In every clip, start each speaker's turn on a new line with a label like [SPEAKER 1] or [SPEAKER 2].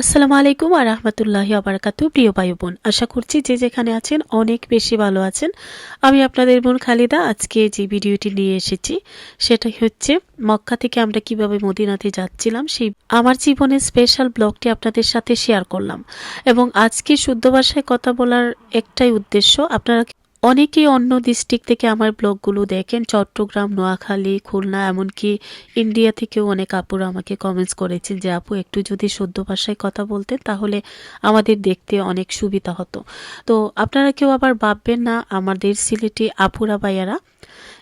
[SPEAKER 1] আসসালামু আলাইকুম আর রহমতুল্লাহি আবরাকাতু প্রিয় ভাই বোন। আশা করছি যে যেখানে আছেন অনেক বেশি ভালো আছেন। আমি আপনাদের বোন খালিদা, আজকে যে ভিডিওটি নিয়ে এসেছি সেটা হচ্ছে মক্কা থেকে আমরা কীভাবে মদিনাতে যাচ্ছিলাম, সেই আমার জীবনের স্পেশাল ব্লগটি আপনাদের সাথে শেয়ার করলাম। এবং আজকে শুদ্ধ ভাষায় কথা বলার একটাই উদ্দেশ্য, আপনারা অনেকেই অন্য ডিস্ট্রিক্ট থেকে আমার ব্লগগুলো দেখেন। চট্টগ্রাম, নোয়াখালী, খুলনা, এমনকি ইন্ডিয়া থেকেও অনেক আপুরা আমাকে কমেন্টস করেছেন যে, আপু, একটু যদি শুদ্ধ ভাষায় কথা বলতেন তাহলে আমাদের দেখতে অনেক সুবিধা হতো। তো আপনারা কেউ আবার ভাববেন না, আমাদের সিলেটি আপুরা ভাইয়ারা,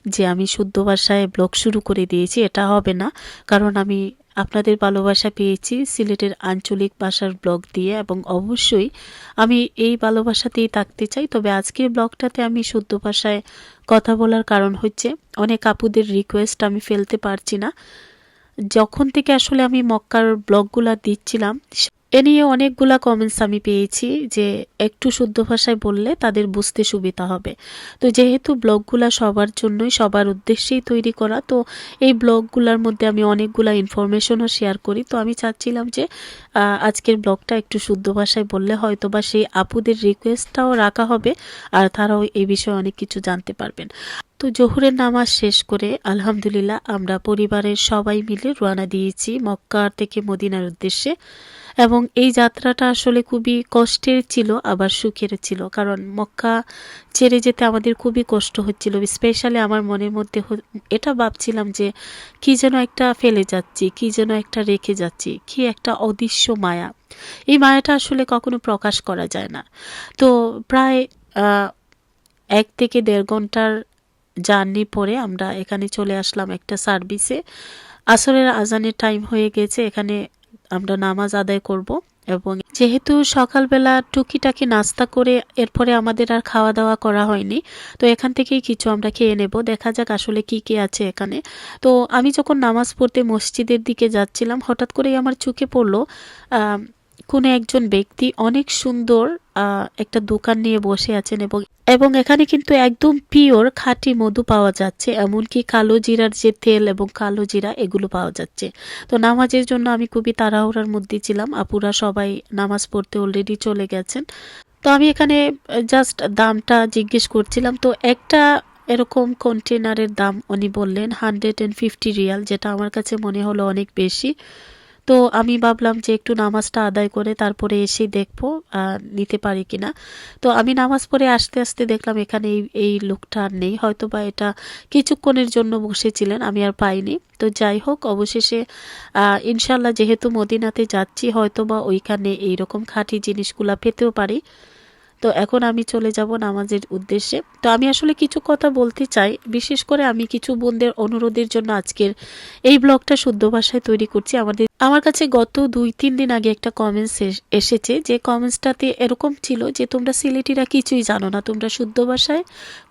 [SPEAKER 1] যে আমি শুদ্ধ ভাষায় ব্লগ শুরু করে দিয়েছি, এটা হবে না। কারণ আমি আপনাদের ভালোবাসা পেয়েছি সিলেটের আঞ্চলিক ভাষার ব্লগ দিয়ে এবং অবশ্যই আমি এই ভালোবাসাতেই থাকতে চাই। তবে আজকের ব্লগটাতে আমি শুদ্ধ ভাষায় কথা বলার কারণ হচ্ছে অনেক আপুদের রিকোয়েস্ট আমি ফেলতে পারছি না। যখন থেকে আসলে আমি মক্কার ব্লগগুলা দিচ্ছিলাম এ নিয়ে অনেকগুলা কমেন্টস আমি পেয়েছি যে একটু শুদ্ধ ভাষায় বললে তাদের বুঝতে সুবিধা হবে। তো যেহেতু ব্লগগুলা সবার জন্যই, সবার উদ্দেশ্যেই তৈরি করা, তো এই ব্লগগুলার মধ্যে আমি অনেকগুলা ইনফরমেশনও শেয়ার করি। তো আমি চাচ্ছিলাম যে আজকের ব্লগটা একটু শুদ্ধ ভাষায় বললে হয়তো বা সেই আপুদের রিকোয়েস্টটাও রাখা হবে, আর তারাও এই বিষয়ে অনেক কিছু জানতে পারবেন। তো জোহরের নামাজ শেষ করে আলহামদুলিল্লাহ আমরা পরিবারের সবাই মিলে রওনা দিয়েছি মক্কা থেকে মদিনার উদ্দেশ্যে। এবং এই যাত্রাটা আসলে খুবই কষ্টের ছিল, আবার সুখের ছিল। কারণ মক্কা ছেড়ে যেতে আমাদের খুবই কষ্ট হচ্ছিল। স্পেশালি আমার মনের মধ্যে এটা ভাবছিলাম যে, কি যেন একটা ফেলে যাচ্ছি, কি যেন একটা রেখে যাচ্ছি, কি একটা অদৃশ্য মায়া। এই মায়াটা আসলে কখনো প্রকাশ করা যায় না। তো প্রায় এক থেকে দেড় ঘণ্টার জার্নি পরে আমরা এখানে চলে আসলাম একটা সার্ভিসে। আসরের আজানের টাইম হয়ে গেছে। এখানে আমরা নামাজ আদায় করব এবং যেহেতু সকালবেলা টুকিটাকি নাস্তা করে এরপরে আমাদের আর খাওয়া দাওয়া করা হয়নি, তো এখান থেকেই কিছু আমরা খেয়ে নেব। দেখা যাক আসলে কি কি আছে এখানে। তো আমি যখন নামাজ পড়তে মসজিদের দিকে যাচ্ছিলাম, হঠাৎ করেই আমার চোখে পড়ল কোনো একজন ব্যক্তি অনেক সুন্দর একটা দোকান নিয়ে বসে আছেন এবং এবং এখানে কিন্তু একদম পিওর খাঁটি মধু পাওয়া যাচ্ছে, এমনকি কালো জিরার যে তেল এবং কালো জিরা এগুলো পাওয়া যাচ্ছে। তো নামাজের জন্য আমি খুবই তাড়াহুড়ার মধ্যে ছিলাম, আপুরা সবাই নামাজ পড়তে অলরেডি চলে গেছেন। তো আমি এখানে জাস্ট দামটা জিজ্ঞেস করছিলাম, তো একটা এরকম কন্টেনারের দাম উনি বললেন হান্ড্রেড অ্যান্ড ফিফটি রিয়াল যেটা আমার কাছে মনে হলো অনেক বেশি। তো আমি ভাবলাম যে একটু নামাজটা আদায় করে তারপরে এসে দেখব নিতে পারি কিনা। তো আমি নামাজ পড়ে আস্তে আস্তে দেখলাম এখানে এই এই লোকটা আর নেই। হয়তো বা এটা কিছুক্ষণের জন্য বসেছিলেন, আমি আর পাইনি। তো যাই হোক, অবশেষে ইনশাল্লাহ যেহেতু মদিনাতে যাচ্ছি হয়তো বা ওইখানে এইরকম খাঁটি জিনিসগুলা পেতেও পারি। তো এখন আমি চলে যাব নামাজের উদ্দেশ্যে। তো আমি আসলে কিছু কথা বলতে চাই। বিশেষ করে আমি কিছু বোনদের অনুরোধের জন্য আজকের এই ব্লগটা শুদ্ধ ভাষায় তৈরি করছি। আমাদের আমার কাছে গত দুই, তিন দিন আগে একটা কমেন্টস এসেছে যে কমেন্টসটাতে এরকম ছিল যে তোমরা সিলেটিরা কিছুই জানো না, তোমরা শুদ্ধ ভাষায়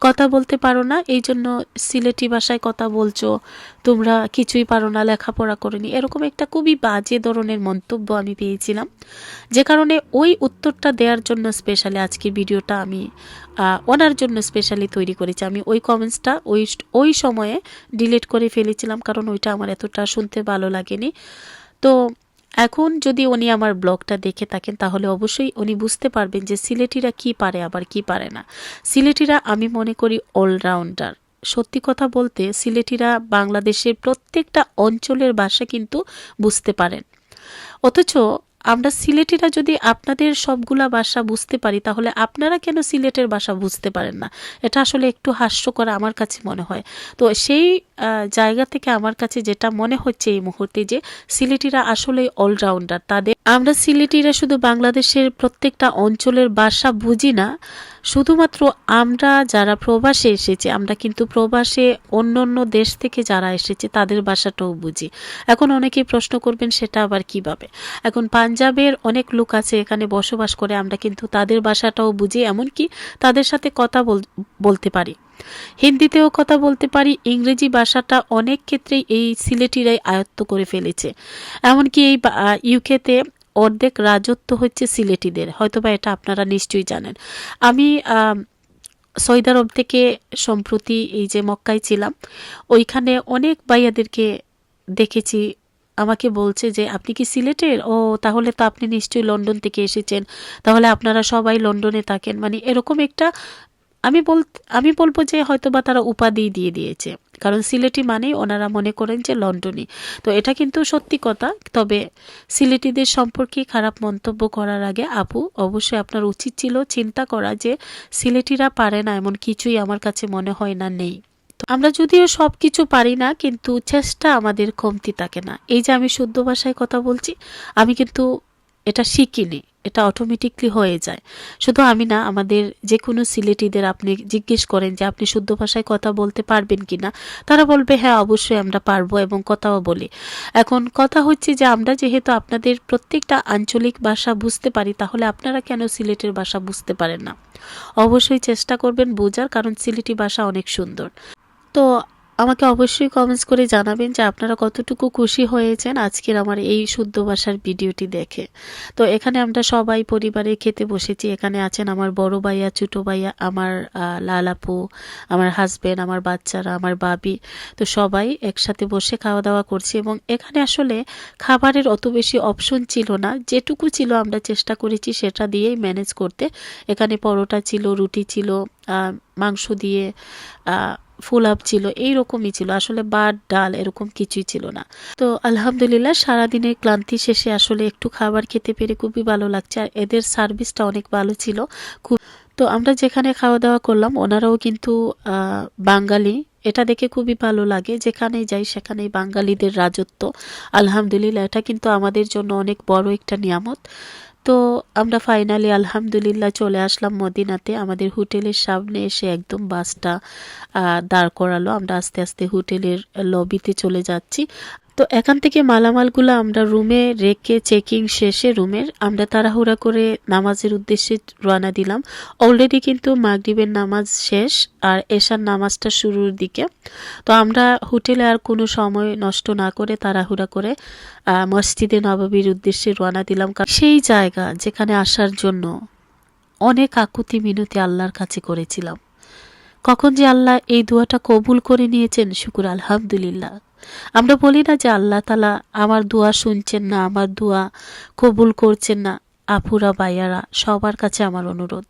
[SPEAKER 1] কথা বলতে পারো না, এই জন্য সিলেটি ভাষায় কথা বলছো, তোমরা কিছুই পারো না, লেখাপড়া করনি এরকম একটা খুবই বাজে ধরনের মন্তব্য আমি পেয়েছিলাম। যে কারণে ওই উত্তরটা দেওয়ার জন্য স্পেশালি আজকে ভিডিওটা আমি ওনার জন্য স্পেশালি তৈরি করেছি। আমি ওই কমেন্টসটা ওই ওই সময়ে ডিলিট করে ফেলেছিলাম, কারণ ওইটা আমার এতটা শুনতে ভালো লাগেনি। তো এখন যদি উনি আমার ব্লগটা দেখে থাকেন, তাহলে অবশ্যই উনি বুঝতে পারবেন যে সিলেটিরা কি পারে আবার কি পারে না। সিলেটিরা, আমি মনে করি অলরাউন্ডার সত্যি কথা বলতে, সিলেটিরা বাংলাদেশের প্রত্যেকটা অঞ্চলের ভাষা কিন্তু বুঝতে পারেন। অথচ আমরা সিলেটিরা যদি আপনাদের সবগুলা ভাষা বুঝতে পারি, তাহলে আপনারা কেন সিলেটের ভাষা বুঝতে পারেন না? এটা আসলে একটু হাস্যকর আমার কাছে মনে হয়। তো সেই জায়গা থেকে আমার কাছে যেটা মনে হচ্ছে এই মুহূর্তে যে সিলেটিরা আসলে অলরাউন্ডার তাদের আমরা সিলেটিরা শুধু বাংলাদেশের প্রত্যেকটা অঞ্চলের ভাষা বুঝি না, শুধুমাত্র আমরা যারা প্রবাসে এসেছি, আমরা কিন্তু প্রবাসে অন্য অন্য দেশ থেকে যারা এসেছে তাদের ভাষাটাও বুঝি। এখন অনেকেই প্রশ্ন করবেন সেটা আবার কীভাবে? এখন পাঞ্জাবের অনেক লোক আছে এখানে বসবাস করে, আমরা কিন্তু তাদের ভাষাটাও বুঝি, এমনকি তাদের সাথে কথা বল- বলতে পারি। হিন্দিতেও কথা বলতে পারি ইংরেজি ভাষাটা অনেক ক্ষেত্রেই এই সিলেটিরাই আয়ত্ত করে ফেলেছে। এমনকি এই ইউকেতে অর্ধেক রাজত্ব হচ্ছে সিলেটিদের হয়তোবা এটা আপনারা নিশ্চয়ই জানেন। আমি আম, সৌদি আরব থেকে সম্প্রতি এই যে মক্কায় ছিলাম ওইখানে অনেক ভাইয়াদেরকে দেখেছি। আমাকে বলছে যে আপনি কি সিলেটের? ও তাহলে তো আপনি নিশ্চয়ই লন্ডন থেকে এসেছেন। তাহলে আপনারা সবাই লন্ডনে থাকেন। মানে এরকম একটা আমি বল, আমি বলব যে হয়তো বা তারা উপাধি দিয়ে দিয়েছে। কারণ সিলেটি মানেই ওনারা মনে করেন যে লন্ডনই তো এটা কিন্তু সত্যি কথা। তবে সিলেটিদের সম্পর্কে খারাপ মন্তব্য করার আগে আপু, অবশ্যই আপনার উচিত ছিল চিন্তা করা যে সিলেটিরা পারে না, এমন কিছুই আমার কাছে মনে হয় না নেই। আমরা যদিও সব কিছু পারি না, কিন্তু চেষ্টা আমাদের কমতি থাকে না। এই যে আমি শুদ্ধ ভাষায় কথা বলছি, আমি কিন্তু এটা শিখিনি। এটা অটোমেটিকলি হয়ে যায়। শুধু আমি না, আমাদের যে কোনো সিলেটিদের আপনি জিজ্ঞেস করেন যে আপনি শুদ্ধ ভাষায় কথা বলতে পারবেন কি না তারা বলবে হ্যাঁ অবশ্যই আমরা পারব, এবং কথাও বলি। এখন কথা হচ্ছে যে, আমরা যেহেতু আপনাদের প্রত্যেকটা আঞ্চলিক ভাষা বুঝতে পারি, তাহলে আপনারা কেন সিলেটের ভাষা বুঝতে পারেন না? অবশ্যই চেষ্টা করবেন বোঝার, কারণ সিলেটি ভাষা অনেক সুন্দর। তো আমাকে অবশ্যই কমেন্টস করে জানাবেন যে আপনারা কতটুকু খুশি হয়েছেন আজকের আমার এই শুদ্ধ ভাষার ভিডিওটি দেখে। তো এখানে আমরা সবাই পরিবারে খেতে বসেছি। এখানে আছেন আমার বড় ভাইয়া, ছোটো ভাইয়া, আমার লালাপু, আমার হাজব্যান্ড আমার বাচ্চারা, আমার বাবি তো সবাই একসাথে বসে খাওয়া দাওয়া করছি এবং এখানে আসলে খাবারের অত বেশি অপশন ছিল না। যেটুকু ছিল আমরা চেষ্টা করেছি সেটা দিয়েই ম্যানেজ করতে। এখানে পরোটা ছিল, রুটি ছিল মাংস দিয়ে ফুলাপ ছিল, এইরকমই ছিল। আসলে বাদ, ডাল এরকম কিছুই ছিল না। তো আলহামদুলিল্লাহ সারাদিনের ক্লান্তি শেষে আসলে একটু খাবার খেতে পেরে খুবই ভালো লাগছে। আর এদের সার্ভিসটা অনেক ভালো ছিল। খুব তো আমরা যেখানে খাওয়া দাওয়া করলাম, ওনারাও কিন্তু বাঙালি। এটা দেখে খুবই ভালো লাগে। যেখানেই যাই, সেখানেই বাঙালিদের রাজত্ব। আলহামদুলিল্লাহ, এটা কিন্তু আমাদের জন্য অনেক বড় একটা নিয়ামত। তো আমরা ফাইনালি আলহামদুলিল্লাহ, চলে আসলাম মদিনাতে। আমাদের হোটেলের সামনে এসে একদম বাসটা দাঁড় করালো। আমরা আস্তে আস্তে হোটেলের লবিতে চলে যাচ্ছি। তো এখান থেকে মালামালগুলো আমরা রুমে রেখে চেকিং শেষে রুমের আমরা তাড়াহুড়া করে নামাজের উদ্দেশ্যে রওনা দিলাম। অলরেডি কিন্তু মাগরিবের নামাজ শেষ আর এশার নামাজটা শুরুর দিকে। তো আমরা হোটেলে আর কোনো সময় নষ্ট না করে তাড়াহুড়া করে মসজিদে নবাবির উদ্দেশ্যে রওনা দিলাম। সেই জায়গা যেখানে আসার জন্য অনেক আকুতি মিনতি আল্লাহর কাছে করেছিলাম। কখন যে আল্লাহ এই দোয়াটা কবুল করে নিয়েছেন, শুকুর আলহামদুলিল্লাহ। আমরা বলি না যে আল্লাহ তালা আমার দোয়া শুনছেন না, আমার দোয়া কবুল করছেন না। আপুরা বাইয়ারা সবার কাছে আমার অনুরোধ,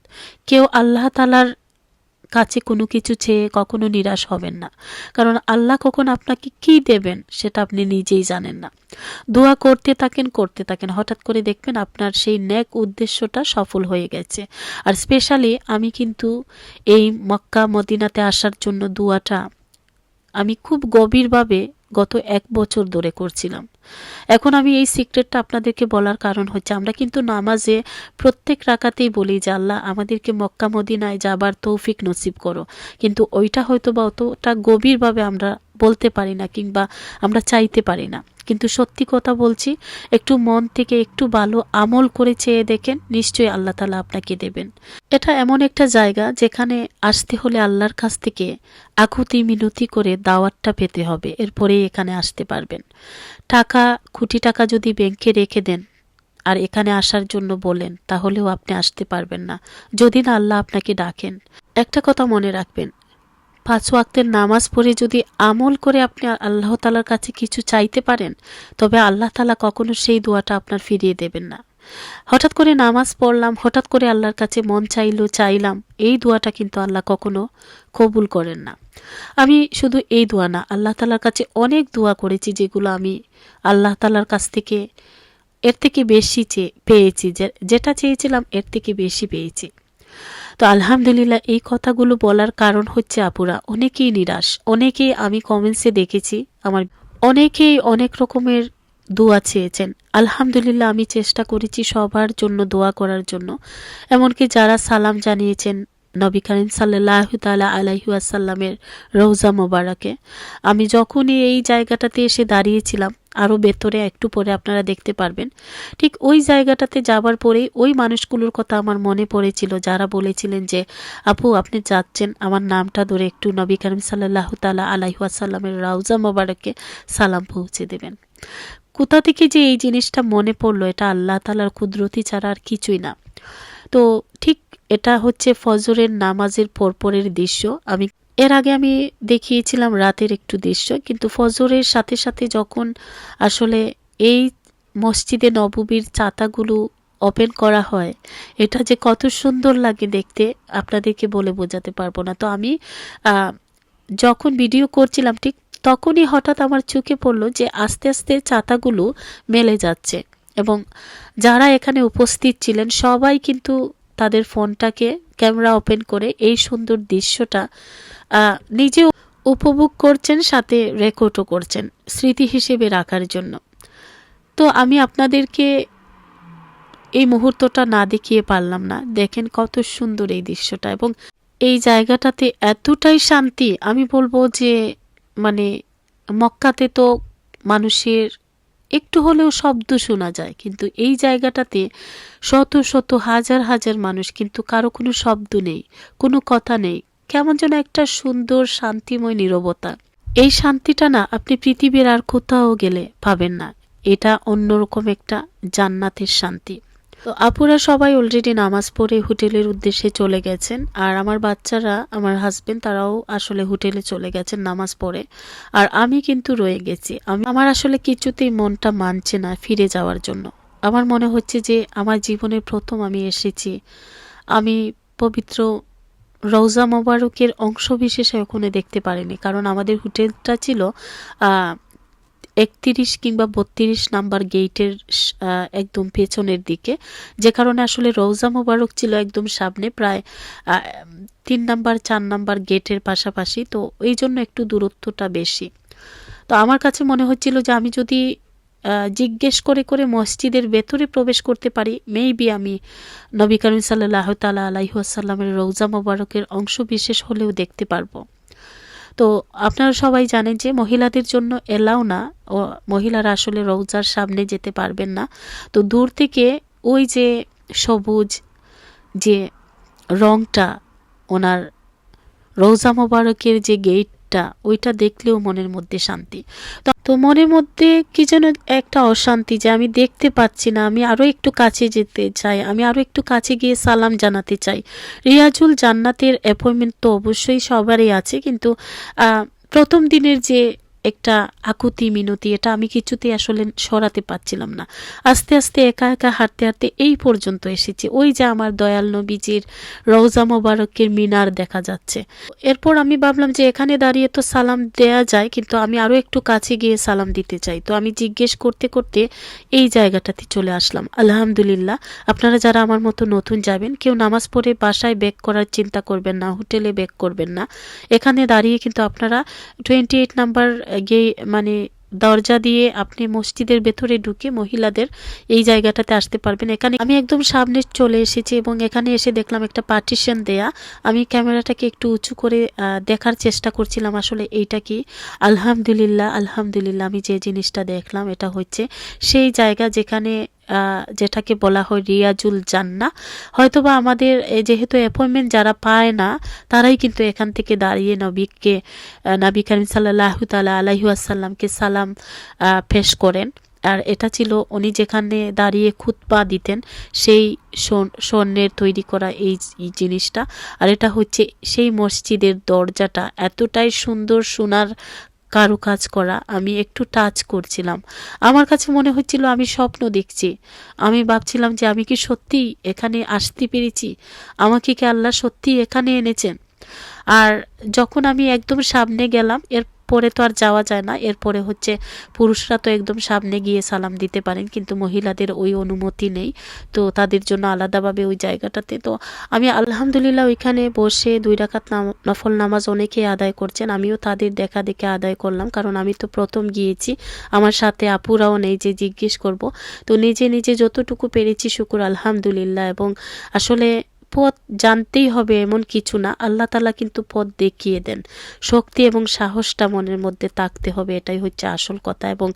[SPEAKER 1] কেউ আল্লাহ তালার কাছে কোনো কিছু চেয়ে কখনো নিরাশ হবেন না। কারণ আল্লাহ কখন আপনাকে কি দেবেন সেটা আপনি নিজেই জানেন না। দোয়া করতে থাকেন করতে থাকেন। হঠাৎ করে দেখবেন আপনার সেই ন্যাক উদ্দেশ্যটা সফল হয়ে গেছে। আর স্পেশালি আমি কিন্তু এই মক্কা, মদিনাতে আসার জন্য দোয়াটা আমি খুব গভীরভাবে গত এক বছর ধরে করছিলাম। এখন আমি এই সিক্রেটটা আপনাদেরকে বলার কারণ হচ্ছে, আমরা কিন্তু নামাজে প্রত্যেক রাকাতেই বলি যে, আল্লাহ, আমাদেরকে মক্কা মদিনায় যাবার তৌফিক নসিব করো। কিন্তু ওইটা হয়তো বা অতটা গভীরভাবে আমরা বলতে পারি না কিংবা আমরা চাইতে পারি না। কিন্তু সত্যি কথা বলছি, একটু মন থেকে একটু ভালো আমল করে চেয়ে দেখেন, নিশ্চয়ই আল্লাহ তালা আপনাকে দেবেন। এটা এমন একটা জায়গা যেখানে আসতে হলে আল্লাহর কাছ থেকে আকুতি মিনতি করে দাওয়াতটা পেতে হবে, এরপরেই এখানে আসতে পারবেন। টাকা কোটি টাকা যদি ব্যাংকে রেখে দেন আর এখানে আসার জন্য বলেন, তাহলেও আপনি আসতে পারবেন না। যদি না আল্লাহ আপনাকে ডাকেন। একটা কথা মনে রাখবেন পাঁচ ওয়াক্তের নামাজ পড়ে যদি আমল করে আপনি আল্লাহ তালার কাছে কিছু চাইতে পারেন, তবে আল্লাহ তালা কখনো সেই দোয়াটা আপনার ফিরিয়ে দেবেন না। হঠাৎ করে নামাজ পড়লাম, হঠাৎ করে আল্লাহর কাছে মন চাইলো, চাইলাম, এই দোয়াটা কিন্তু আল্লাহ কখনো কবুল করেন না। আমি শুধু এই দোয়া না, আল্লাহ তালার কাছে অনেক দোয়া করেছি যেগুলো আমি আল্লাহ তালার কাছ থেকে এর থেকে বেশি চেয়ে পেয়েছি যেটা চেয়েছিলাম এর থেকে বেশি পেয়েছি। তো আলহামদুলিল্লাহ এই কথাগুলো বলার কারণ হচ্ছে আপুরা, অনেকেই নিরাশ, অনেকেই আমি কমেন্টসে দেখেছি, আমার অনেকেই অনেক রকমের দোয়া চেয়েছেন। আলহামদুলিল্লাহ আমি চেষ্টা করেছি সবার জন্য দোয়া করার জন্য। এমনকি যারা সালাম জানিয়েছেন নবী করিম সাল্লাহ তালা আলাইহু আসাল্লামের রৌজা মোবারকে, আমি যখনই এই জায়গাটাতে এসে দাঁড়িয়েছিলাম আরও ভেতরে একটু পরে আপনারা দেখতে পারবেন। ঠিক ওই জায়গাটাতে যাবার পরেই ওই মানুষগুলোর কথা আমার মনে পড়েছিল। যারা বলেছিলেন যে, আপু, আপনি যাচ্ছেন, আমার নামটা ধরে একটু নবী করিম সাল্লাহ তালা আলাইহু আসাল্লামের রৌজা মোবারকে সালাম পৌঁছে দেবেন। কোথা থেকে যে এই জিনিসটা মনে পড়ল, এটা আল্লাহ তালার কুদরতি ছাড়া আর কিছুই না। তো ঠিক এটা হচ্ছে ফজরের নামাজের পরপরের দৃশ্য। আমি এর আগে আমি দেখিয়েছিলাম রাতের একটু দৃশ্য, কিন্তু ফজরের সাথে সাথে যখন আসলে এই মসজিদে নববীর চাতাগুলো ওপেন করা হয়, এটা যে কত সুন্দর লাগে দেখতে, আপনাদেরকে বলে বোঝাতে পারব না। তো আমি যখন ভিডিও করছিলাম, ঠিক তখনই হঠাৎ আমার চোখে পড়ল যে আস্তে আস্তে চাতাগুলো মেলে যাচ্ছে এবং যারা এখানে উপস্থিত ছিলেন সবাই কিন্তু তাদের ফোনটাকে, ক্যামেরা ওপেন করে এই সুন্দর দৃশ্যটা নিজে উপভোগ করছেন, সাথে রেকর্ডও করছেন স্মৃতি হিসেবে রাখার জন্য। তো আমি আপনাদেরকে এই মুহূর্তটা না দেখিয়ে পারলাম না। দেখেন কত সুন্দর এই দৃশ্যটা এবং এই জায়গাটাতে এতটাই শান্তি, আমি বলব যে মানে মক্কাতে তো মানুষের একটু হলেও শব্দ শোনা যায়, কিন্তু এই জায়গাটাতে শত শত, হাজার হাজার মানুষ, কিন্তু কারও কোনো শব্দ নেই, কোনো কথা নেই। কেমন যেন একটা সুন্দর, শান্তিময় নীরবতা। এই শান্তিটা না আপনি পৃথিবীর আর কোথাও গেলে পাবেন না। এটা অন্যরকম একটা জান্নাতের শান্তি। তো আপুরা সবাই অলরেডি নামাজ পড়ে হোটেলের উদ্দেশ্যে চলে গেছেন। আর আমার বাচ্চারা, আমার হাজবেন্ড তারাও আসলে হোটেলে চলে গেছেন নামাজ পড়ে। আর আমি কিন্তু রয়ে গেছি। আমি, আমার আসলে কিছুতেই মনটা মানছে না ফিরে যাওয়ার জন্য। আমার মনে হচ্ছে যে আমার জীবনের প্রথম আমি এসেছি। আমি পবিত্র রৌজা মোবারকের অংশ বিশেষে ওখানে দেখতে পারিনি, কারণ আমাদের হোটেলটা ছিল একত্রিশ কিংবা বত্রিশ নাম্বার গেটের একদম পেছনের দিকে, যে কারণে আসলে রৌজা মোবারক ছিল একদম সামনে, প্রায় তিন নাম্বার, চার নাম্বার গেটের পাশাপাশি, তো এই জন্য একটু দূরত্বটা বেশি। তো আমার কাছে মনে হচ্ছিল যে আমি যদি জিজ্ঞেস করে করে মসজিদের ভেতরে প্রবেশ করতে পারি। মেবি আমি নবী করিম সাল্লাহ তালা আলাইহাসাল্লামের রৌজা মোবারকের অংশ বিশেষ হলেও দেখতে পারব। তো আপনারা সবাই জানেন যে মহিলাদের জন্য এলাও না, ও মহিলারা আসলে রৌজার সামনে যেতে পারবেন না। তো দূর থেকে ওই যে সবুজ যে রংটা ওনার রৌজা মোবারকের যে গেটটা ওইটা দেখলেও মনের মধ্যে শান্তি। তো মনের মধ্যে কি যেন একটা অশান্তি যে আমি দেখতে পাচ্ছি না, আমি আরও একটু কাছে যেতে চাই, আমি আরও একটু কাছে গিয়ে সালাম জানাতে চাই। রিয়াজুল জান্নাতের অ্যাপয়েন্টমেন্ট তো অবশ্যই সবারই আছে, কিন্তু প্রথম দিনের যে একটা আকুতি মিনতি, এটা আমি কিছুতেই আসলে সরাতে পারছিলাম না। আস্তে আস্তে একা একা হাঁটতে হাঁটতে এই পর্যন্ত এসেছি। ওই যে আমার দয়াল নবীজির রওজা মোবারকের মিনার দেখা যাচ্ছে। এরপর আমি ভাবলাম যে এখানে দাঁড়িয়ে তো সালাম দেয়া যায়, কিন্তু আমি আরও একটু কাছে গিয়ে সালাম দিতে চাই। তো আমি জিজ্ঞেস করতে করতে এই জায়গাটাতে চলে আসলাম। আলহামদুলিল্লাহ, আপনারা যারা আমার মতো নতুন যাবেন, কেউ নামাজ পড়ে বাসায় ব্যাক করার চিন্তা করবেন না, হোটেলে ব্যাক করবেন না। এখানে দাঁড়িয়ে কিন্তু আপনারা টোয়েন্টি এইট নাম্বার গিয়ে মানে দরজা দিয়ে আপনি মসজিদের ভেতরে ঢুকে মহিলাদের এই জায়গাটাতে আসতে পারবেন। এখানে আমি একদম সামনে চলে এসেছি এবং এখানে এসে দেখলাম একটা পার্টিশন দেয়া। আমি ক্যামেরাটাকে একটু উঁচু করে দেখার চেষ্টা করছিলাম আসলে এইটা কি। আলহামদুলিল্লাহ আলহামদুলিল্লাহ আমি যে জিনিসটা দেখলাম এটা হচ্ছে সেই জায়গা যেখানে যেটাকে বলা হয় রিয়াজুল জান্না হয়তোবা আমাদের যেহেতু অ্যাপয়েন্টমেন্ট যারা পায় না, তারাই কিন্তু এখান থেকে দাঁড়িয়ে নবীকে নবী করিম সাল্লাহ তালা আলাইহাসাল্লামকে সালাম পেশ করেন। আর এটা ছিল উনি যেখানে দাঁড়িয়ে খুতবা দিতেন, সেই স্বর্ণের তৈরি করা এই জিনিসটা। আর এটা হচ্ছে সেই মসজিদের দরজাটা। এতটাই সুন্দর, সোনার কারুকাজ করা আমি একটু টাচ করছিলাম। আমার কাছে মনে হচ্ছিল আমি স্বপ্ন দেখছি। আমি ভাবছিলাম যে আমি কি সত্যি এখানে আসতে পেরেছি? আমাকে কি আল্লাহ সত্যি এখানে এনেছেন? আর যখন আমি একদম সামনে গেলাম এরপরে তো আর যাওয়া যায় না। এরপরে হচ্ছে পুরুষরা তো একদম সামনে গিয়ে সালাম দিতে পারেন, কিন্তু মহিলাদের ওই অনুমতি নেই। তো তাদের জন্য আলাদাভাবে ওই জায়গাটাতে। তো আমি আলহামদুলিল্লাহ ওইখানে বসে দুই নাম- নফল নামাজ অনেকেই আদায় করছেন। আমিও তাদের দেখা দেখে আদায় করলাম, কারণ আমি তো প্রথম গিয়েছি। আমার সাথে আপুরাও নেই যে জিজ্ঞেস করব। তো নিজে নিজে যতটুকু পেরেছি, শুকুর, আলহামদুলিল্লাহ। এবং আসলে পথ জানতেই হবে এমন কিছু না। আল্লাহ তালা কিন্তু পথ দেখিয়ে দেন। শক্তি এবং সাহসটা মনের মধ্যে থাকতে হবে, এটাই হচ্ছে আসল কথা এবং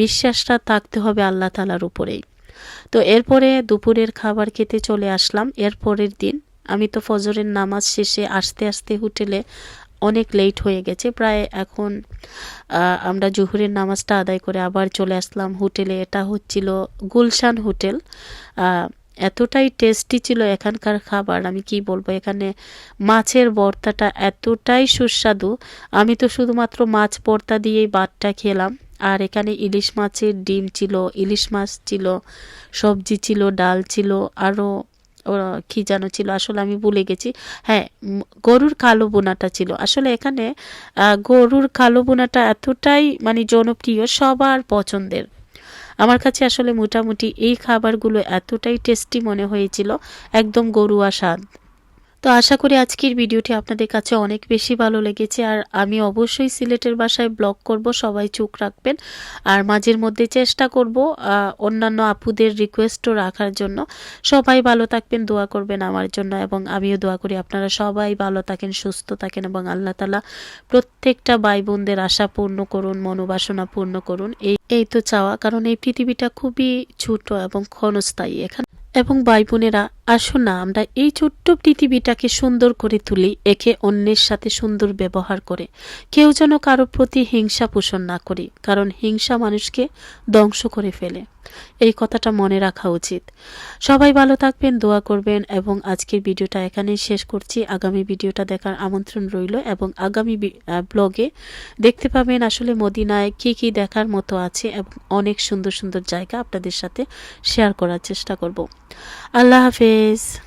[SPEAKER 1] বিশ্বাসটা থাকতে হবে আল্লাহ তালার উপরেই। তো এরপরে দুপুরের খাবার খেতে চলে আসলাম। এর পরের দিন আমি তো ফজরের নামাজ শেষে আসতে আসতে হোটেলে অনেক লেট হয়ে গেছে, প্রায় এখন আমরা জুহুরের নামাজটা আদায় করে আবার চলে আসলাম হোটেলে। এটা হচ্ছিল গুলশান হোটেল। এতটাই টেস্টি ছিল এখানকার খাবার, আমি কি বলব? এখানে মাছের ভর্তাটা এতটাই সুস্বাদু। আমি তো শুধুমাত্র মাছ ভর্তা দিয়েই ভাতটা খেলাম। আর এখানে ইলিশ মাছের ডিম ছিল, ইলিশ মাছ ছিল, সবজি ছিল, ডাল ছিল আরও কি যেন ছিল, আসলে আমি ভুলে গেছি। হ্যাঁ গরুর কালো বোনাটা ছিল। আসলে এখানে গরুর কালো বোনাটা এতটাই মানে জনপ্রিয়, সবার পছন্দের। আমার কাছে আসলে মোটামুটি এই খাবারগুলো এতটাই টেস্টি মনে হয়েছিল একদম গরুয়া স্বাদ। তো আশা করি আজকের ভিডিওটি আপনাদের কাছে অনেক বেশি ভালো লেগেছে, আর আমি অবশ্যই সিলেটের বাসায় ব্লগ করব, সবাই চোখ রাখবেন। আর মাঝের মধ্যে চেষ্টা করব অন্যান্য আপুদের রিকোয়েস্টও রাখার জন্য। সবাই ভালো থাকবেন, দোয়া করবেন আমার জন্য, এবং আমিও দোয়া করি আপনারা সবাই ভালো থাকেন, সুস্থ থাকেন, এবং আল্লাহ তালা প্রত্যেকটা ভাই বোনদের আশা পূর্ণ করুন, মনোবাসনা পূর্ণ করুন। এই এই তো চাওয়া, কারণ এই পৃথিবীটা খুবই ছোট এবং ক্ষণস্থায়ী এখানে। এবং ভাই বোনেরা আসুন না আমরা এই ছোট্ট পৃথিবীটাকে সুন্দর করে তুলি, একে অন্যের সাথে সুন্দর ব্যবহার করে। কেউ যেন কারও প্রতি হিংসা পোষণ না করি, কারণ হিংসা মানুষকে ধ্বংস করে ফেলে। এই কথাটা মনে রাখা উচিত। সবাই ভালো থাকবেন, দোয়া করবেন, এবং আজকের ভিডিওটা এখানেই শেষ করছি। আগামী ভিডিওটা দেখার আমন্ত্রণ রইল, এবং আগামী ব্লগে দেখতে পাবেন আসলে মদিনায় কি কি দেখার মতো আছে, এবং অনেক সুন্দর সুন্দর জায়গা আপনাদের সাথে শেয়ার করার চেষ্টা করব। আল্লাহ হাফেজ। is